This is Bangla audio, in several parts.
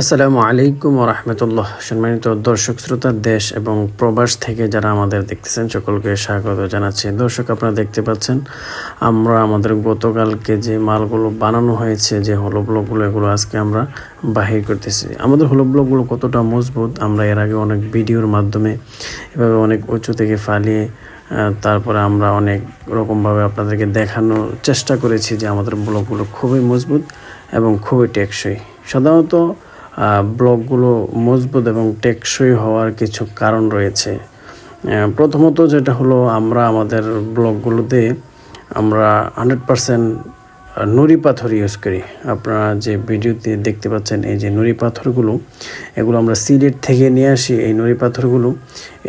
আসসালামু আলাইকুম রহমতুল্লাহ। সম্মানিত দর্শক, শ্রোতা, দেশ এবং প্রবাস থেকে যারা আমাদের দেখতেছেন, সকলকে স্বাগত জানাচ্ছি। দর্শক, আপনারা দেখতে পাচ্ছেন, আমরা আমাদের গতকালকে যে মালগুলো বানানো হয়েছে, যে হলো ব্লকগুলো, এগুলো আজকে আমরা বাহির করতেছি। আমাদের হলো ব্লকগুলো কতটা মজবুত, আমরা এর আগে অনেক ভিডিওর মাধ্যমে এভাবে অনেক উঁচু থেকে ফালিয়ে তারপরে আমরা অনেক রকমভাবে আপনাদেরকে দেখানোর চেষ্টা করেছি যে আমাদের ব্লকগুলো খুবই মজবুত এবং খুবই টেকসই। সাধারণত ব্লকগুলো মজবুত এবং টেকসই হওয়ার কিছু কারণ রয়েছে। প্রথমত যেটা হলো, আমরা আমাদের ব্লকগুলোতে আমরা হান্ড্রেড পারসেন্ট নুড়ি পাথর ইউজ করি। আপনারা যে ভিডিওতে দেখতে পাচ্ছেন, এই যে নুড়ি পাথরগুলো, এগুলো আমরা সিলেট থেকে নিয়ে আসি এই নুড়ি পাথরগুলো।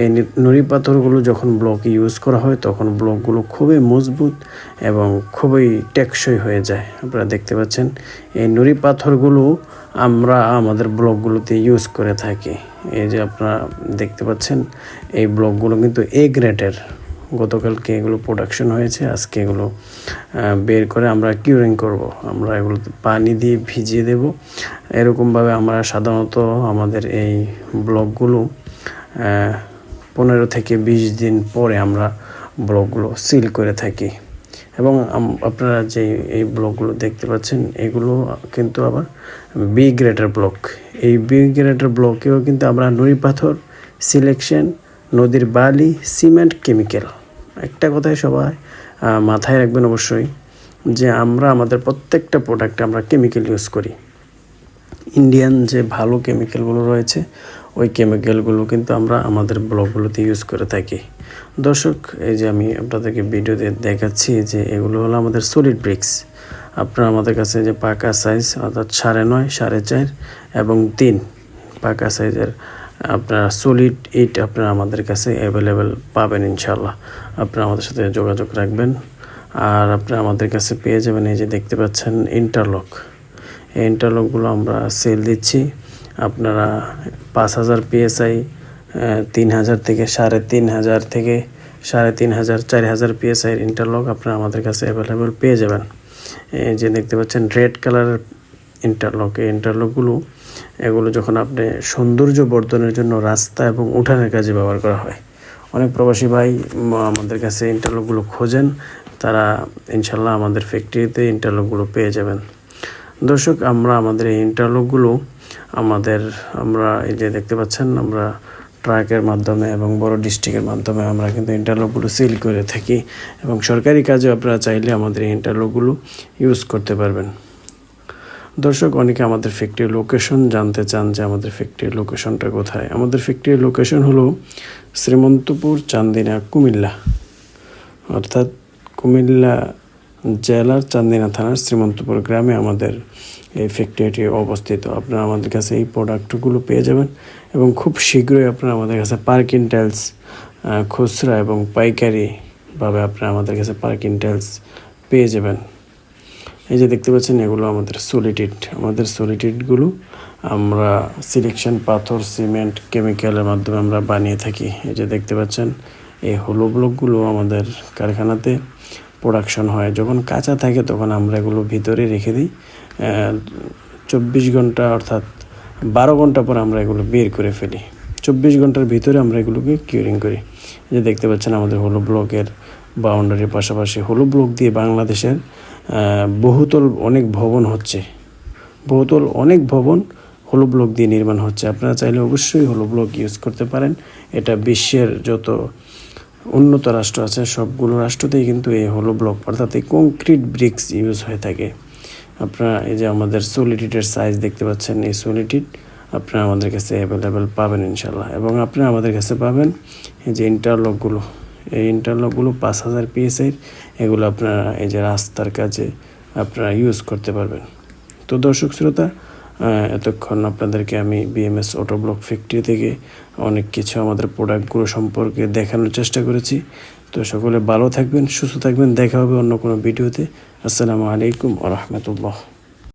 এই নুড়ি পাথরগুলো যখন ব্লকে ইউজ করা হয়, তখন ব্লকগুলো খুবই মজবুত এবং খুবই টেকসই হয়ে যায়। আপনারা দেখতে পাচ্ছেন, এই নুড়ি পাথরগুলো আমরা আমাদের ব্লকগুলোতে ইউজ করে থাকি। এই যে আপনারা দেখতে পাচ্ছেন, এই ব্লকগুলো কিন্তু এ গ্রেডের গতকালকে এগুলো প্রোডাকশন হয়েছে, আজকে এগুলো বের করে আমরা কিউরিং করব। আমরা এগুলো পানি দিয়ে ভিজিয়ে দেব। এরকমভাবে আমরা সাধারণত আমাদের এই ব্লকগুলো পনেরো থেকে বিশ দিন পরে আমরা ব্লকগুলো সিল করে থাকি। এবং আপনারা যে এই ব্লকগুলো দেখতে পাচ্ছেন, এগুলো কিন্তু আবার বি গ্রেডের ব্লক এই বি গ্রেডের ব্লকেও কিন্তু আমরা নুড়ি পাথর সিলেকশন নদীর বালি সিমেন্ট কেমিক্যাল একটা কথাই সবাই মাথায় রাখবেন অবশ্যই যে আমরা, আমাদের প্রত্যেকটা প্রোডাক্টে আমরা কেমিক্যাল ইউজ করি। ইন্ডিয়ান যে ভালো কেমিক্যালগুলো রয়েছে, ওই কেমিক্যালগুলো কিন্তু আমরা আমাদের ব্লগগুলোতে ইউজ করে থাকি। দর্শক, এই যে আমি আপনাদেরকে ভিডিওতে দেখাচ্ছি যে এগুলো হলো আমাদের সলিড ব্রিক্স আপনারা আমাদের কাছে যে পাকা সাইজ অর্থাৎ সাড়ে নয়, সাড়ে চার এবং তিন পাকা সাইজের আপনারা সলিড ইট আপনারা আমাদের কাছে অ্যাভেলেবেল পাবেন ইনশাল্লাহ আপনারা আমাদের সাথে যোগাযোগ রাখবেন। আর আপনারা আমাদের কাছে পেয়ে যাবেন এই যে দেখতে পাচ্ছেন ইন্টারলক এই ইন্টারলকগুলো আমরা সেল দিচ্ছি। আপনারা পাঁচ হাজার পিএসআই তিন হাজার থেকে সাড়ে তিন হাজার থেকে সাড়ে তিন হাজার, চার হাজার পিএসআইয়ের ইন্টারলক আপনারা আমাদের কাছে অ্যাভেলেবেল পেয়ে যাবেন। এই যে দেখতে পাচ্ছেন রেড কালারের ইন্টারলক এই ইন্টারলকগুলো এগুলো যখন আপনি সৌন্দর্য বর্ধনের জন্য রাস্তা এবং উঠানের কাজে ব্যবহার করা হয়। অনেক প্রবাসী ভাই আমাদের কাছে ইন্টারলকগুলো খোঁজেন, তারা ইনশাল্লাহ আমাদের ফ্যাক্টরিতে ইন্টারলকগুলো পেয়ে যাবেন। দর্শক, আমরা আমাদের এই ইন্টারলকগুলো আমাদের, আমরা এই যে দেখতে পাচ্ছেন, আমরা ট্রাকের মাধ্যমে এবং বড় ডিস্ট্রিক্টের মাধ্যমে আমরা কিন্তু ইন্টারলকগুলো সিল করে থাকি এবং সরকারি কাজে আপনারা চাইলে আমাদের এই ইন্টারলকগুলো ইউজ করতে পারবেন। দর্শক, অনেকে আমাদের ফ্যাক্টরির লোকেশন জানতে চান যে আমাদের ফ্যাক্টরির লোকেশনটা কোথায়। আমাদের ফ্যাক্টরির লোকেশন হলো শ্রীমন্তপুর চান্দিনা কুমিল্লা। অর্থাৎ কুমিল্লা জেলার চান্দিনা থানার শ্রীমন্তপুর গ্রামে আমাদের এই ফ্যাক্টরিটি অবস্থিত। আপনারা আমাদের কাছে এই প্রোডাক্টগুলো পেয়ে যাবেন এবং খুব শীঘ্রই আপনারা আমাদের কাছে পার্কিং টাইলস খুচরা এবং পাইকারিভাবে আপনারা আমাদের কাছে পার্কিং টাইলস পেয়ে যাবেন। এই যে দেখতে পাচ্ছেন, এগুলো আমাদের সলিটিড আমাদের সলিটিডগুলো আমরা সিলেকশন পাথর সিমেন্ট কেমিক্যালের মাধ্যমে আমরা বানিয়ে থাকি। এই যে দেখতে পাচ্ছেন, এই হলো ব্লকগুলো আমাদের কারখানাতে প্রোডাকশন হয়। যখন কাঁচা থাকে তখন আমরা এগুলো ভিতরে রেখে দিই। চব্বিশ ঘণ্টা অর্থাৎ বারো ঘণ্টা পর আমরা এগুলো বের করে ফেলি। চব্বিশ ঘণ্টার ভিতরে আমরা এগুলোকে কিউরিং করি। যে দেখতে পাচ্ছেন, আমাদের হলো ব্লকের বাউন্ডারির পাশাপাশি হলো ব্লক দিয়ে বাংলাদেশের বহুতল অনেক ভবন হচ্ছে। বহুতল অনেক ভবন হলো ব্লক দিয়ে নির্মাণ হচ্ছে। আপনারা চাইলে অবশ্যই হলো ব্লক ইউজ করতে পারেন। এটা বিশ্বের যত উন্নত রাষ্ট্র আছে, সবগুলো রাষ্ট্রতেই কিন্তু এই হলো ব্লক অর্থাৎ এই কংক্রিট ব্রিক্স ইউজ হয়ে থাকে। আপনারা এই যে আমাদের সলিটিডের সাইজ দেখতে পাচ্ছেন, এই সলিটিড আপনারা আমাদের কাছে অ্যাভেলেবেল পাবেন ইনশাল্লাহ এবং আপনারা আমাদের কাছে পাবেন এই যে ইন্টারলকগুলো এই ইন্টারলকগুলো পাঁচ হাজার পিএসের এগুলো আপনারা এই যে রাস্তার কাজে আপনারা ইউজ করতে পারবেন। তো দর্শক শ্রোতা এতক্ষণ আপনাদেরকে আমি বিএমএস অটো ব্লক ফ্যাক্টরি থেকে অনেক কিছু আমাদের প্রোডাক্টগুলো সম্পর্কে দেখানোর চেষ্টা করেছি। তো সকলে ভালো থাকবেন, সুস্থ থাকবেন, দেখা হবে অন্য কোনো ভিডিওতে। আসসালামু আলাইকুম আ রহমতুল্লাহ।